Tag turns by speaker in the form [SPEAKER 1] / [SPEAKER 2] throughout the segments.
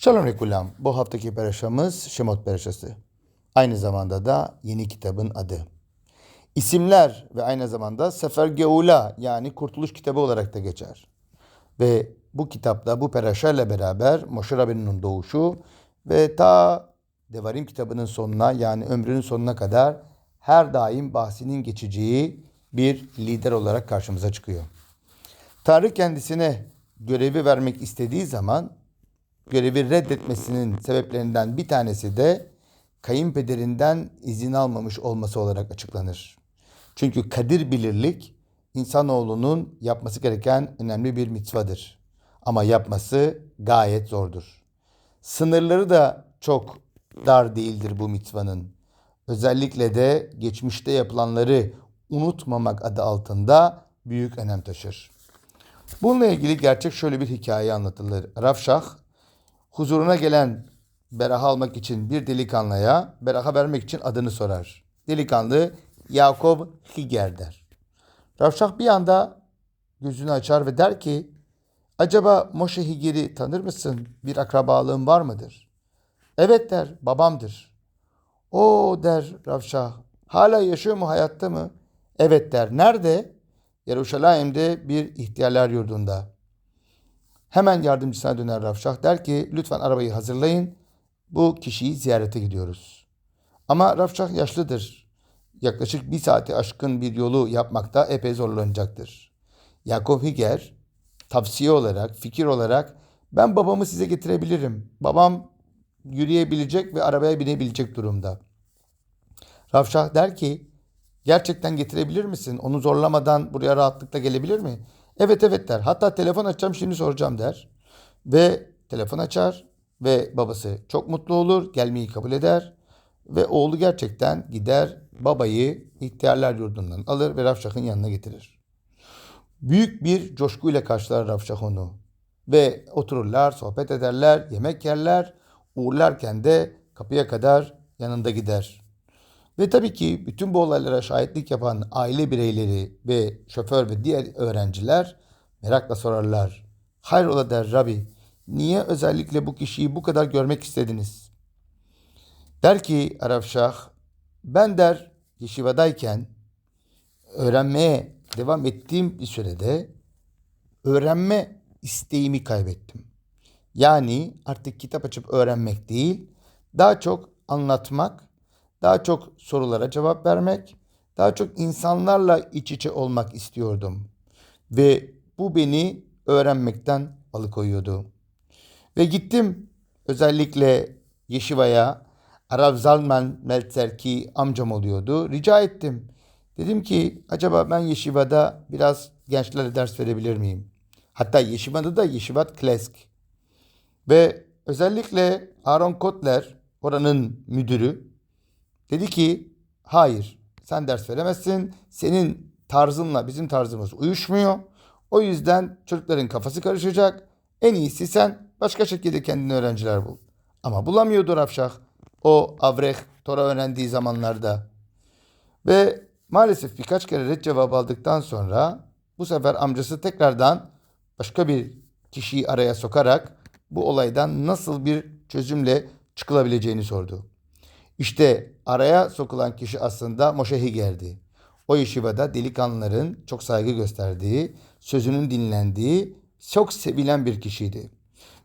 [SPEAKER 1] Shalom Rekulam. Bu haftaki peraşamız Şemot Peraşası. Aynı zamanda da yeni kitabın adı. İsimler ve aynı zamanda Sefer Geula yani Kurtuluş Kitabı olarak da geçer. Ve bu kitapta bu peraşa ile beraber Moshe Rabbeinu'nun doğuşu ve ta Devarim kitabının sonuna yani ömrünün sonuna kadar her daim bahsinin geçeceği bir lider olarak karşımıza çıkıyor. Tanrı kendisine görevi vermek istediği zaman görevi reddetmesinin sebeplerinden bir tanesi de kayınpederinden izin almamış olması olarak açıklanır. Çünkü kadir bilirlik insanoğlunun yapması gereken önemli bir mitzvadır. Ama yapması gayet zordur. Sınırları da çok dar değildir bu mitzvanın. Özellikle de geçmişte yapılanları unutmamak adı altında büyük önem taşır. Bununla ilgili gerçek şöyle bir hikaye anlatılır. Rafşah huzuruna gelen beraha almak için bir delikanlıya beraha vermek için adını sorar. Delikanlı Yakov Higer der. Rafşah bir anda gözünü açar ve der ki acaba Moşe Higer'i tanır mısın? Bir akrabalığın var mıdır? Evet der babamdır. O der Rafşah hala yaşıyor mu hayatta mı? Evet der. Nerede? Yeruşalayim'de bir ihtiyarlar yurdunda. Hemen yardımcısına döner Rafşah der ki lütfen arabayı hazırlayın. Bu kişiyi ziyarete gidiyoruz. Ama Rafşah yaşlıdır. Yaklaşık bir saati aşkın bir yolu yapmakta epey zorlanacaktır. Yakov Higer tavsiye olarak, fikir olarak ben babamı size getirebilirim. Babam yürüyebilecek ve arabaya binebilecek durumda. Rafşah der ki gerçekten getirebilir misin? Onu zorlamadan buraya rahatlıkla gelebilir mi? Evet evet der. Hatta telefon açacağım şimdi soracağım der. Ve telefon açar ve babası çok mutlu olur. Gelmeyi kabul eder. Ve oğlu gerçekten gider babayı ihtiyarlar yurdundan alır ve Rafşah'ın yanına getirir. Büyük bir coşkuyla karşılar Rafşah onu. Ve otururlar, sohbet ederler, yemek yerler. Uğurlarken de kapıya kadar yanında gider. Ve tabii ki bütün bu olaylara şahitlik yapan aile bireyleri ve şoför ve diğer öğrenciler merakla sorarlar. Hayrola der Rabbi, niye özellikle bu kişiyi bu kadar görmek istediniz? Der ki Arafşah, ben der Yeşiva'dayken öğrenmeye devam ettiğim bir sürede öğrenme isteğimi kaybettim. Yani artık kitap açıp öğrenmek değil, daha çok anlatmak, daha çok sorulara cevap vermek, daha çok insanlarla iç içe olmak istiyordum. Ve bu beni öğrenmekten alıkoyuyordu. Ve gittim özellikle Yeşiva'ya, Arav Zalman Meltzer ki amcam oluyordu. Rica ettim. Dedim ki acaba ben Yeşiva'da biraz gençlere ders verebilir miyim? Hatta Yeşiva'da da Yeşivat Klesk. Ve özellikle Aaron Kotler oranın müdürü dedi ki hayır sen ders veremezsin. Senin tarzınla bizim tarzımız uyuşmuyor. O yüzden çocukların kafası karışacak. En iyisi sen başka şekilde kendine öğrenciler bul. Ama bulamıyordu Rafşah. O avreh Tora öğrendiği zamanlarda. Ve maalesef birkaç kere red cevabı aldıktan sonra bu sefer amcası tekrardan başka bir kişiyi araya sokarak bu olaydan nasıl bir çözümle çıkılabileceğini sordu. İşte araya sokulan kişi aslında Moshe Higer'di. O yeshivada delikanlıların çok saygı gösterdiği, sözünün dinlendiği, çok sevilen bir kişiydi.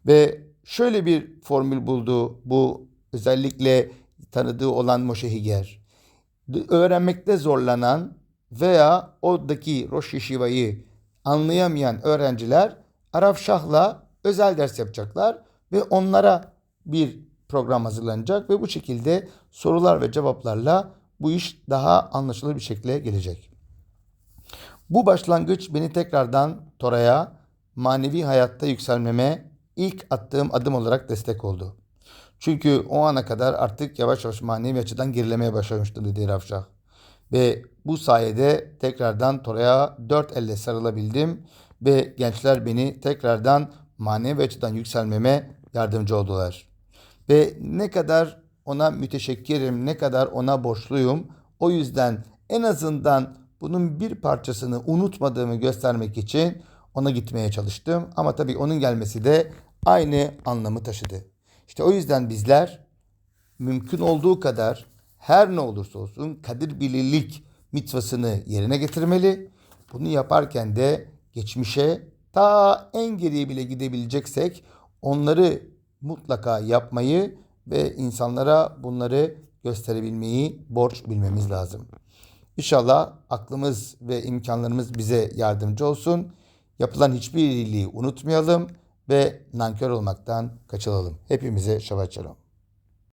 [SPEAKER 1] Ve şöyle bir formül buldu bu özellikle tanıdığı olan Moshe Higer. Öğrenmekte zorlanan veya oradaki Rosh Yeshiva'yı anlayamayan öğrenciler Arap Şah'la özel ders yapacaklar ve onlara bir program hazırlanacak ve bu şekilde sorular ve cevaplarla bu iş daha anlaşılır bir şekilde gelecek. Bu başlangıç beni tekrardan Tora'ya, manevi hayatta yükselmeme ilk attığım adım olarak destek oldu. Çünkü o ana kadar artık yavaş yavaş manevi açıdan gerilemeye başlamıştım dedi Rafşah. Ve bu sayede tekrardan Tora'ya dört elle sarılabildim ve gençler beni tekrardan manevi açıdan yükselmeme yardımcı oldular. Ve ne kadar ona müteşekkirim, ne kadar ona borçluyum. O yüzden en azından bunun bir parçasını unutmadığımı göstermek için ona gitmeye çalıştım. Ama tabii onun gelmesi de aynı anlamı taşıdı. İşte o yüzden bizler mümkün olduğu kadar her ne olursa olsun kadir bilirlik mitvasını yerine getirmeli. Bunu yaparken de geçmişe ta en geriye bile gidebileceksek onları mutlaka yapmayı ve insanlara bunları gösterebilmeyi borç bilmemiz lazım. İnşallah aklımız ve imkanlarımız bize yardımcı olsun. Yapılan hiçbir iyiliği unutmayalım ve nankör olmaktan kaçınalım. Hepimize şabat şalom.